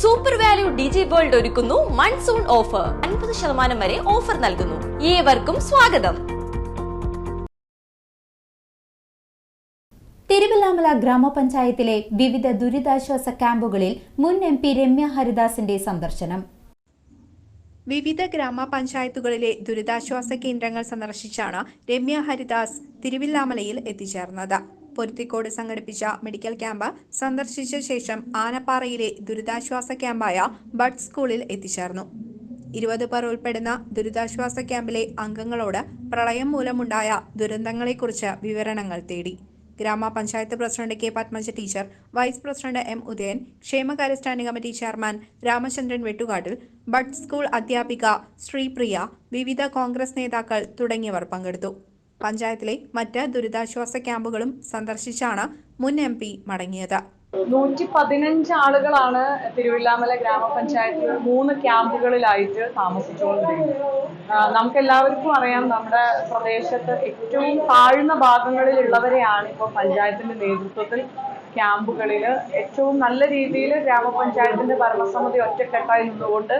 Super value ഡിജി world ഒരുക്കുന്നു monsoon offer അൻപത് ശതമാനം വരെ ഓഫർ നൽകുന്നു. ഏവർക്കും സ്വാഗതം. തിരുവല്ലാമല ഗ്രാമപഞ്ചായത്തിലെ വിവിധ ദുരിതാശ്വാസ ക്യാമ്പുകളിൽ മുൻ എം പി രമ്യ ഹരിദാസിന്റെ സന്ദർശനം. വിവിധ ഗ്രാമപഞ്ചായത്തുകളിലെ ദുരിതാശ്വാസ കേന്ദ്രങ്ങൾ സന്ദർശിച്ചാണ് രമ്യ ഹരിദാസ് തിരുവില്ലാമലയിൽ എത്തിച്ചേർന്നത്. പൊരുത്തിക്കോട് സംഘടിപ്പിച്ച മെഡിക്കൽ ക്യാമ്പ് സന്ദർശിച്ച ശേഷം ആനപ്പാറയിലെ ദുരിതാശ്വാസ ക്യാമ്പായ ബഡ് സ്കൂളിൽ എത്തിച്ചേർന്നു. ഇരുപത് പേർ ഉൾപ്പെടുന്ന ദുരിതാശ്വാസ ക്യാമ്പിലെ അംഗങ്ങളോട് പ്രളയം മൂലമുണ്ടായ ദുരന്തങ്ങളെക്കുറിച്ച് വിവരണങ്ങൾ തേടി. ഗ്രാമപഞ്ചായത്ത് president K Padmaja teacher vice president M Udayan ക്ഷേമകാര്യ standing committee chairman Ramachandran Vettukattil bud school അധ്യാപിക ശ്രീപ്രിയ വിവിധ കോൺഗ്രസ് നേതാക്കൾ തുടങ്ങിയവർ പങ്കെടുത്തു. പഞ്ചായത്തിലെ മറ്റ് ദുരിതാശ്വാസ ക്യാമ്പുകളും സന്ദർശിച്ചാണ് മുൻ എം പി മടങ്ങിയത്. നൂറ്റി പതിനഞ്ച് ആളുകളാണ് തിരുവില്ലാമല ഗ്രാമപഞ്ചായത്തിൽ മൂന്ന് ക്യാമ്പുകളിലായിട്ട് താമസിച്ചുകൊണ്ടിരിക്കുന്നത്. നമുക്ക് എല്ലാവർക്കും അറിയാം നമ്മുടെ പ്രദേശത്ത് ഏറ്റവും താഴ്ന്ന ഭാഗങ്ങളിലുള്ളവരെയാണ് ഇപ്പോൾ പഞ്ചായത്തിന്റെ നേതൃത്വത്തിൽ ക്യാമ്പുകളിൽ. ഏറ്റവും നല്ല രീതിയിൽ ഗ്രാമപഞ്ചായത്തിന്റെ ഭരണസമിതി ഒറ്റക്കെട്ടായി നിന്നുകൊണ്ട്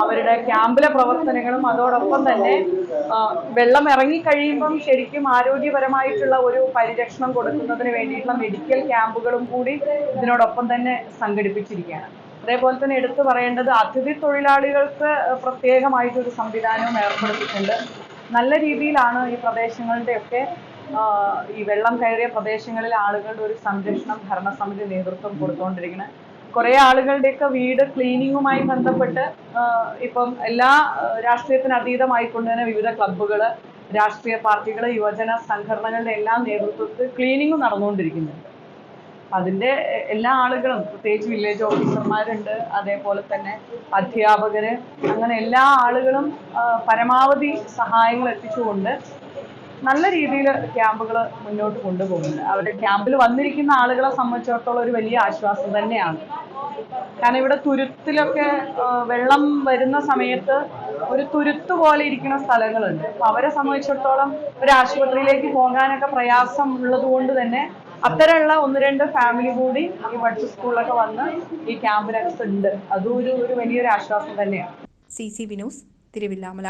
അവരുടെ ക്യാമ്പിലെ പ്രവർത്തനങ്ങളും അതോടൊപ്പം തന്നെ വെള്ളം ഇറങ്ങി ഇറങ്ങിക്കഴിയുമ്പം ശരിക്കും ആരോഗ്യപരമായിട്ടുള്ള ഒരു പരിരക്ഷണം കൊടുക്കുന്നതിന് വേണ്ടിയിട്ടുള്ള മെഡിക്കൽ ക്യാമ്പുകളും കൂടി ഇതിനോടൊപ്പം തന്നെ സംഘടിപ്പിച്ചിരിക്കുകയാണ്. അതേപോലെ തന്നെ എടുത്തു പറയേണ്ടത് അതിഥി തൊഴിലാളികൾക്ക് പ്രത്യേകമായിട്ടൊരു സംവിധാനവും ഏർപ്പെടുത്തിയിട്ടുണ്ട്. നല്ല രീതിയിലാണ് ഈ പ്രദേശങ്ങളുടെയൊക്കെ ഈ വെള്ളം കയറിയ പ്രദേശങ്ങളിലെ ആളുകളുടെ ഒരു സംരക്ഷണം ഭരണസമിതി നേതൃത്വം കൊടുത്തുകൊണ്ടിരിക്കുന്നത്. കുറെ ആളുകളുടെയൊക്കെ വീട് ക്ലീനിങ്ങുമായി ബന്ധപ്പെട്ട് ഇപ്പം എല്ലാ രാഷ്ട്രീയത്തിന് അതീതമായിക്കൊണ്ട് തന്നെ വിവിധ ക്ലബ്ബുകൾ രാഷ്ട്രീയ പാർട്ടികൾ യുവജന സംഘടനകളുടെ എല്ലാം നേതൃത്വത്തിൽ ക്ലീനിങ് നടന്നുകൊണ്ടിരിക്കുന്നുണ്ട്. അതിന്റെ എല്ലാ ആളുകളും പ്രത്യേകിച്ച് വില്ലേജ് ഓഫീസർമാരുണ്ട് അതേപോലെ തന്നെ അധ്യാപകര് അങ്ങനെ എല്ലാ ആളുകളും പരമാവധി സഹായങ്ങൾ എത്തിച്ചുകൊണ്ട് നല്ല രീതിയിൽ ക്യാമ്പുകൾ മുന്നോട്ട് കൊണ്ടുപോകുന്നുണ്ട്. അവരുടെ ക്യാമ്പിൽ വന്നിരിക്കുന്ന ആളുകളെ സംബന്ധിച്ചിടത്തോളം ഒരു വലിയ ആശ്വാസം തന്നെയാണ്. കാരണം ഇവിടെ തുരുത്തിലൊക്കെ വെള്ളം വരുന്ന സമയത്ത് ഒരു തുരുത്ത് പോലെ ഇരിക്കുന്ന സ്ഥലങ്ങളുണ്ട്. അപ്പൊ അവരെ സംബന്ധിച്ചിടത്തോളം ഒരു ആശുപത്രിയിലേക്ക് പോകാനൊക്കെ പ്രയാസം ഉള്ളത് കൊണ്ട് തന്നെ അത്തരമുള്ള ഒന്ന് രണ്ട് ഫാമിലി കൂടി ഈ ബഡ്സ് സ്കൂളിലൊക്കെ വന്ന് ഈ ക്യാമ്പിനകത്ത് ഉണ്ട്. അതും ഒരു ഒരു വലിയൊരു ആശ്വാസം തന്നെയാണ്. C C Vinoos Thiruvilwamala.